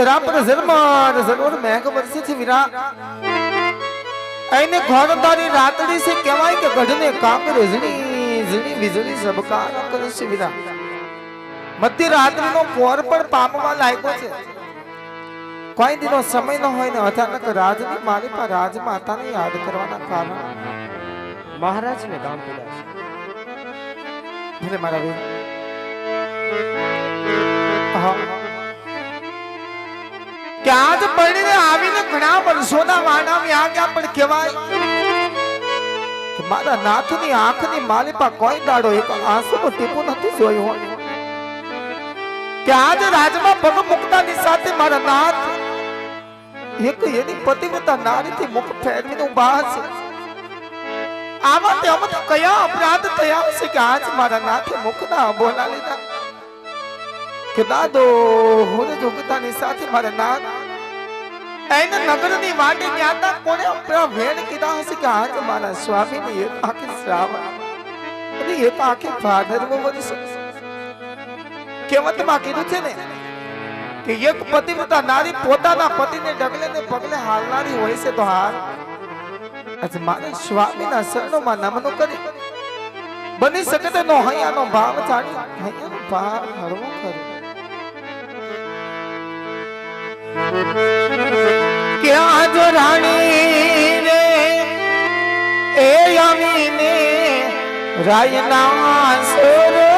પોકરણ ગઢની ધરા પર જન્મ અને સરોવર મેઘ વરસે છે વીરા. આઈને ઘોડતારી રાતડી સે કહેવાય કે ગઢને કાંગ રજણી ઝણી, વીજળી સબકાર કરે છે વીરા. મધ્ય રાત્રિનો પોર પણ પામવા લાગ્યો છે. કોઈ દિનો સમય ન હોય ને અચાનક રાજની મારી પર રાજમાતાને યાદ કરવાના કારણ. મહારાજને ગામ પીડા છે. મારા હા. કે આજ પડીને આવીને ઘણા વર્ષોના વાના વ્યા ગયા પણ કહેવાય મારા નાથની આંખની માલિપા કોઈ દાડો એક આંસુનું ટીપો નથી જોયો કે આજ રાજમાં પગ મુકતાની સાથે મારા નાથ એક એની પતિવ્રતા નારીથી મુખ ફેરવીને ઊભા છે આમાં તે અમત કયા અપરાધ થયા છે કે આજ મારા નાથે મુખના બોલા લીધા? કે દાદો, હું જોગતાની સાથે મારે નાથ એને નગરની વાડે ન્યાતા કોણે અપરા વેણ કીધા હશે કે આજ મારા સ્વામીની એ પાકે શ્રાવણ અને એક આખી ભાદરવો વર્ષ. કહેવતમાં કીધું છે ને કે એક પતિવ્રતા નારી પોતાના પતિને ડગલે ને પગલે હાલનારી હોય છે તો હાલ. આજે મારા સ્વામીના શરણોમાં નમનો કરી. બની શકે તેનો હૈયાનો ભાવ જાણી હૈયાનો ભાવ હળવો કરો. કે જો રાણી રે? એ આવીને રાયના સુરોને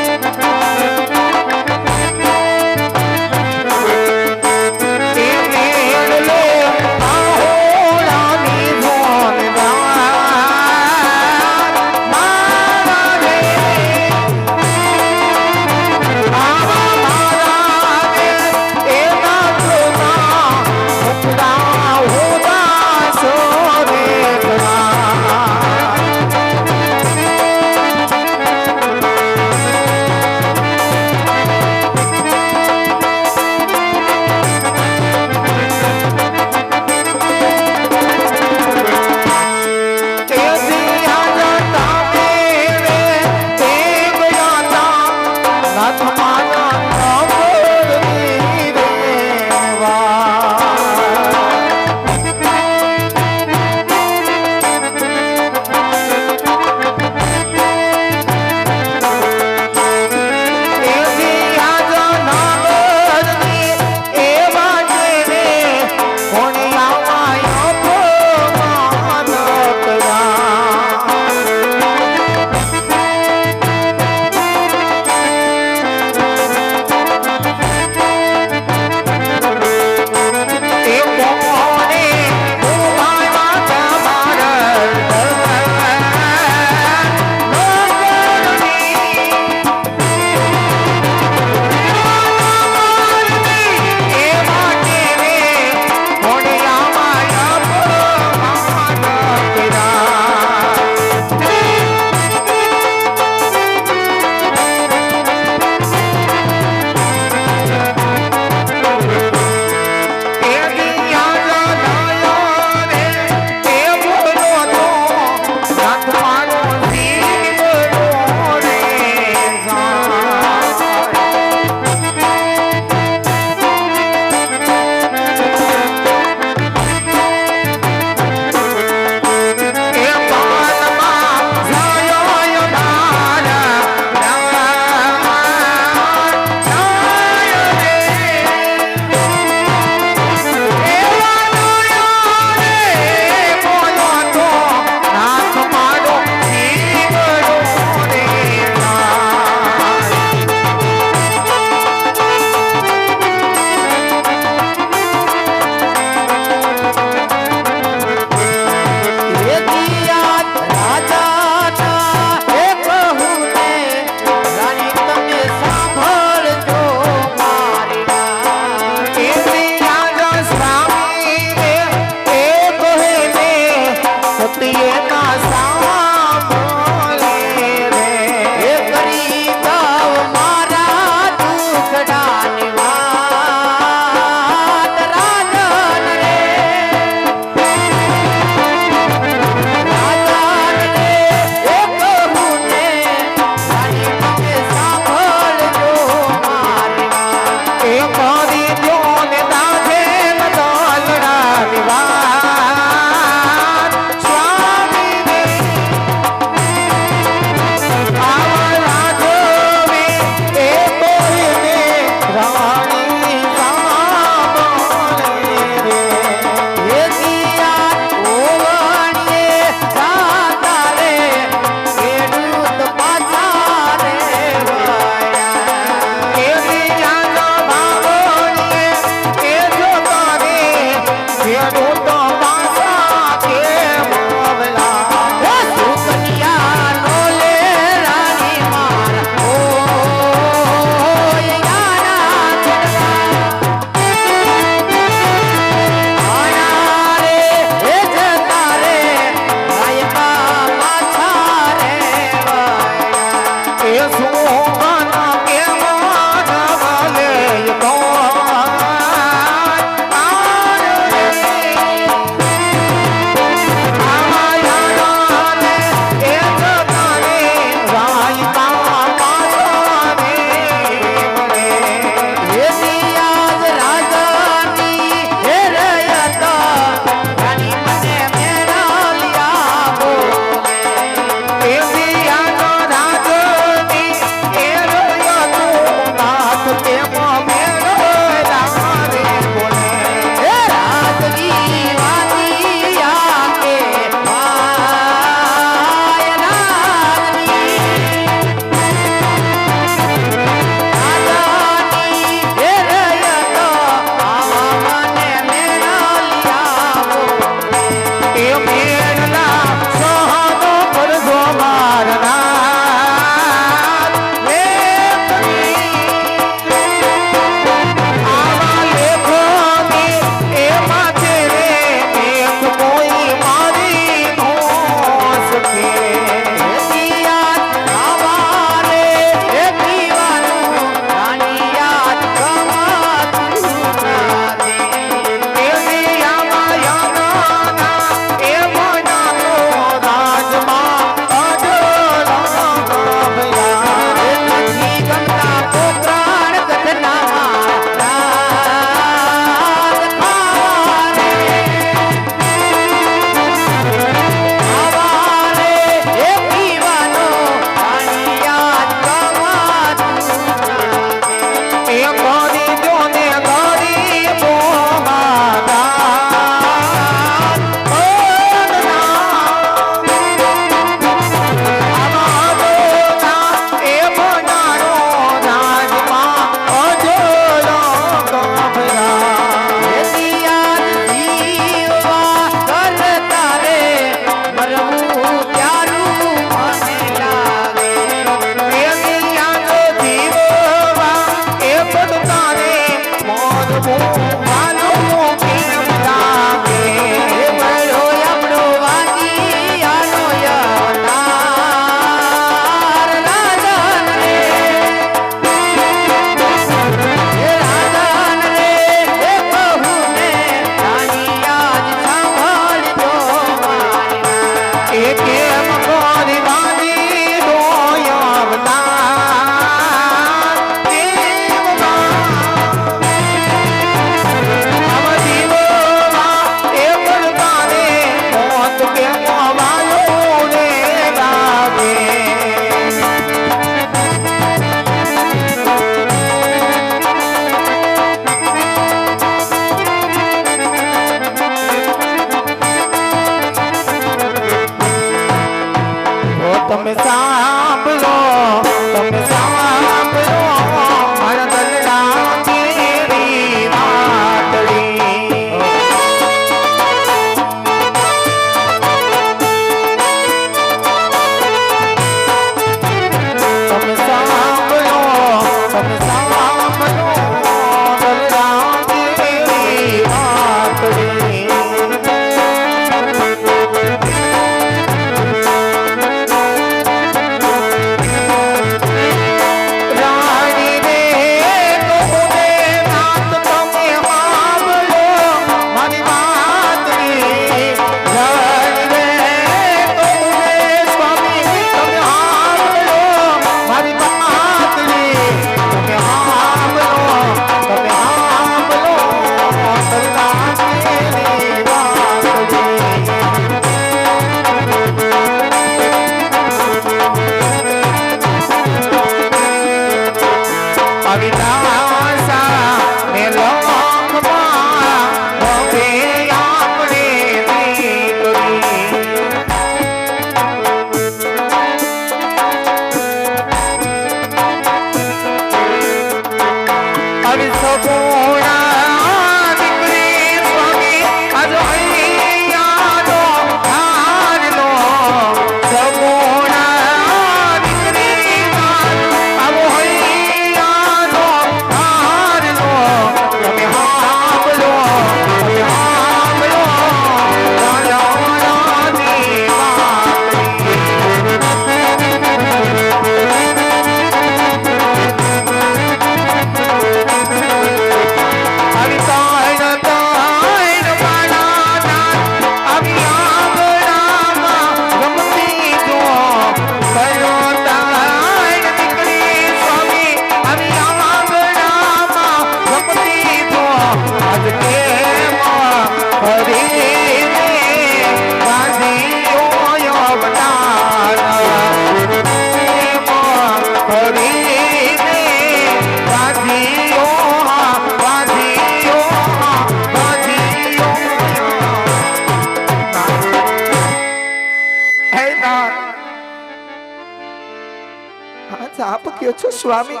આજ છું સ્વામી.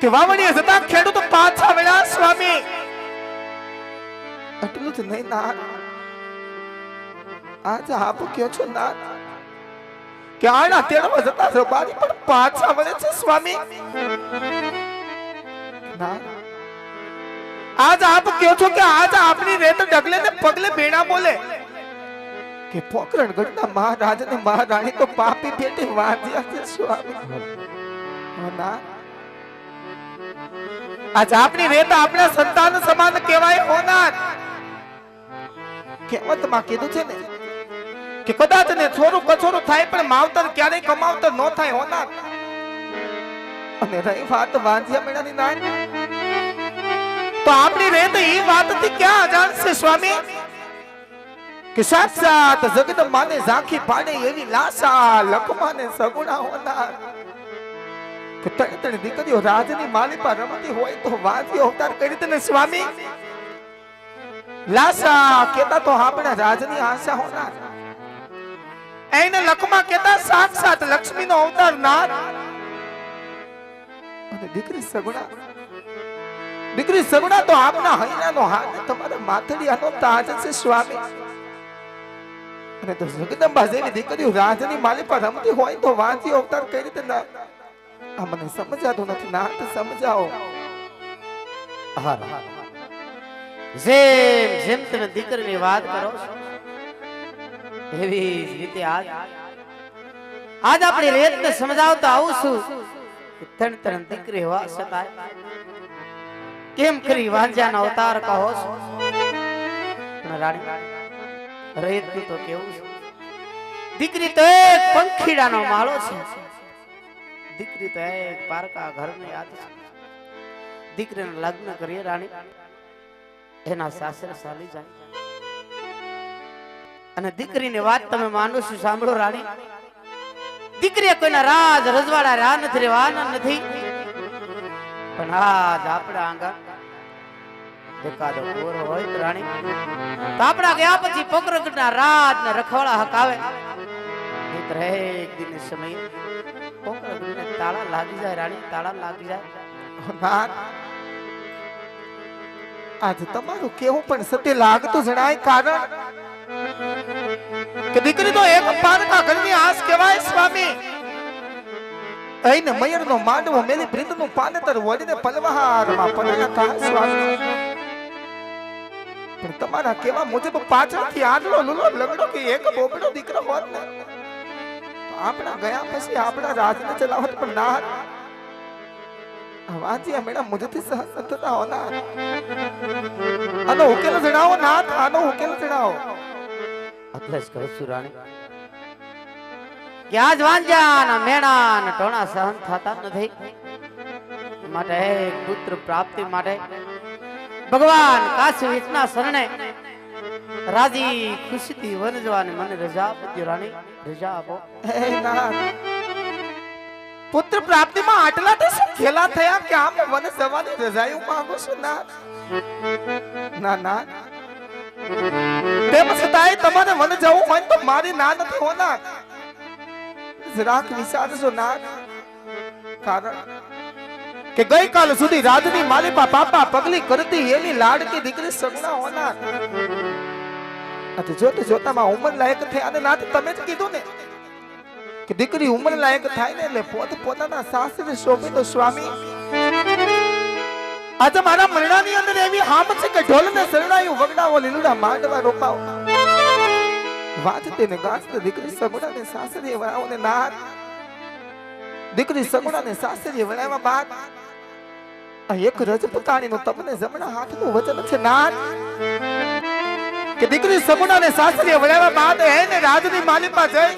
કે વાવણીએ જતા ખેડૂતો પાછા વળ્યા, સ્વામી. એટલું જ નહીં ના આજ આપ કયો છો ના કે આના તેડવા જતા રબારી પણ પાછા વળે છે, સ્વામી. ના આજ આપ કયો છો કે આજ આપની રેત ડગલે ને પગલે બેણા બોલે. કે પોકરણ ગઢના મહારાજ ને મહારાણી તો પાપી પેટે વાંધ્યા છે સ્વામી. આજ આપની રેતા આપણા સંતાન સમાન કહેવાય, હોનાર. કહેવતમાં કીધું છે ને કે કદાચ ને છોરું કછોરું થાય, પણ માવતર ક્યારેય કમાવતર ન થાય, હોનાર. અને રહી વાત વાંધ્યા મેળાની નાની. તો આપની રેત એ વાતથી ક્યાં અજાણ સ્વામી? કે જગત માને ઝાંખી પાડે એવી લાસા લખમાને સગુણા હોનાર કે તણી તણી દીકરીઓ રાજની માલિપા રમતી હોય તો વાજી અવતાર કરી તને સ્વામી. લાસા કેતા તો આપણે રાજની આશા હોનાર. એને લખમાં કેતા સાક્ષાત લક્ષ્મીનો અવતાર નાર. અને દીકરી સગુણા. દીકરી સગુણા તો આપના હૈયાનો હાથ તમારા માથડિયાનો તાજ છે સ્વામી. અને તો જગદંબા જેવી દીકરીઓ રાજની માલિપા રમતી હોય તો વાંચી અવતાર કઈ રીતે ના આ મને સમજાતું નથી, ના તો સમજાવો. હા જેમ જેમ તમે દીકરીની વાત કરો એવી જ રીતે આજ આજ આપણી રેતને સમજાવતા આવું છું ત્રણ ત્રણ દીકરી હોવા છતાં કેમ કરી વાંજાના અવતાર કહો છો? રાણી રેતનું તો કેવું છે? દીકરી તો એક પંખીડાનો માળો છે. દીકરી તો એક પારકા ઘરને યાદ છે. દીકરીને લગ્ન કરીએ રાણી. એના સાસરે ચાલી જાય. અને દીકરીની વાત તમે માનો છો, સાંભળો રાણી. દીકરીએ કોઈના રાજ રજવાડા રા નથી રહેવાના નથી. પણ આજ આપણા આંગણ એકાદો કોરો હોય રાણી તો આપણા ગયા પછી પોકરગઢના રાત ને રખવાળા હકાવે માત્ર એક દિન સમય. કોકરા તાળા લાગી જાય રાણી, તાળા લાગી જાય. આજ તમારું કેવું પણ સત્ય લાગતું જણાય કારણ કે દીકરી તો એક પારકા ઘરની આસ કહેવાય સ્વામી. અહીં મયર નો માંડવો મેલી બ્રિંદનું પાનતર વળીને પલવહારમાં થાય સ્વામી. પણ તમારા કેવા મુજબ પાછળથી આંધળો, લુલો, લગડો કે એક બોબડો દીકરો હોત ને? આપણા ગયા પછી આપણા રાજને ચલાવત પણ ના. વાંચ્યા મેડમ મુજથી સહન થતા હોના આનો ઉકેલ જણાવો ના આનો ઉકેલ જણાવો. એટલે જ કહું છું રાણી. કે આજ વાંજાના મેણા ટોણા સહન થતા નથી. માટે પુત્ર પ્રાપ્તિ માટે ભગવાન કાશી શરણે રાજી ખુશીથી વનજવાની મને રજા આપજો રાણી, રજા આપો. પુત્ર પ્રાપ્તિમાં આટલા તો ખેલા થયા કે આમ વન જવાની રજાયું માંગુ છું ના ના ના. તેમ છતાંય તમારે વન જવું હોય તો મારી ના નથી હોના જરાક વિચારજો ના કારણ કે ગઈકાલ સુધી રાજની માલિપા પાપા પગલી કરતી એની લાડકી દીકરી સગના હોનાર જોતે જોતામાં ઉંમર લાયક થયા અને નાથ તમે જ કીધું ને કે દીકરી ઉંમર લાયક થાય ને એટલે પોત પોતાના સાસરે શોભે તો સ્વામી. આજે મારા મરણાની અંદર એવી હામ છે કે ઢોલ ને શરણાયું વગડાવો લીલુડા, માંડવા રોપાવો વાજતે ને ગાજતે દીકરી સગુણા ને સાસરે વળાવો ને નાથ. દીકરી સગુણા ને સાસરે વળાવ્યા બાદ એક રજપૂતાણીનું તમને જમણા હાથનું વચન છે. નાન કે દીકરી સમુના ને સાસરીએ વળ્યા બાદ હે ને રાજની માલિપા જઈ.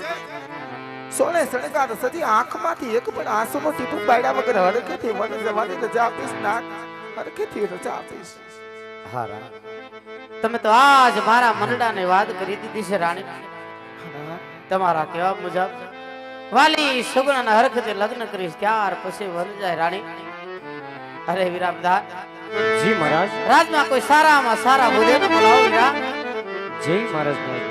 સોને સણગાર સજી આંખમાંથી એક પણ આંસુનો ટીપું પાડ્યા વગર હરખેથી વન જવાની રજા આપીશ. નાક હરખેથી રજા આપીશ. હા રાણી તમે તો આજ મારા મનડાને વાત કરી દીધી છે રાણી. તમારા કેવા મુજબ વાલી સુગુણાના હરખતે લગ્ન કરીશ. ત્યાર પછી વન જાય રાણી. અરે વિરામદાર જી મહારાજ. રાજમાં કોઈ સારામાં સારા બોલે બોલાવો વીરા જય મહારાજ.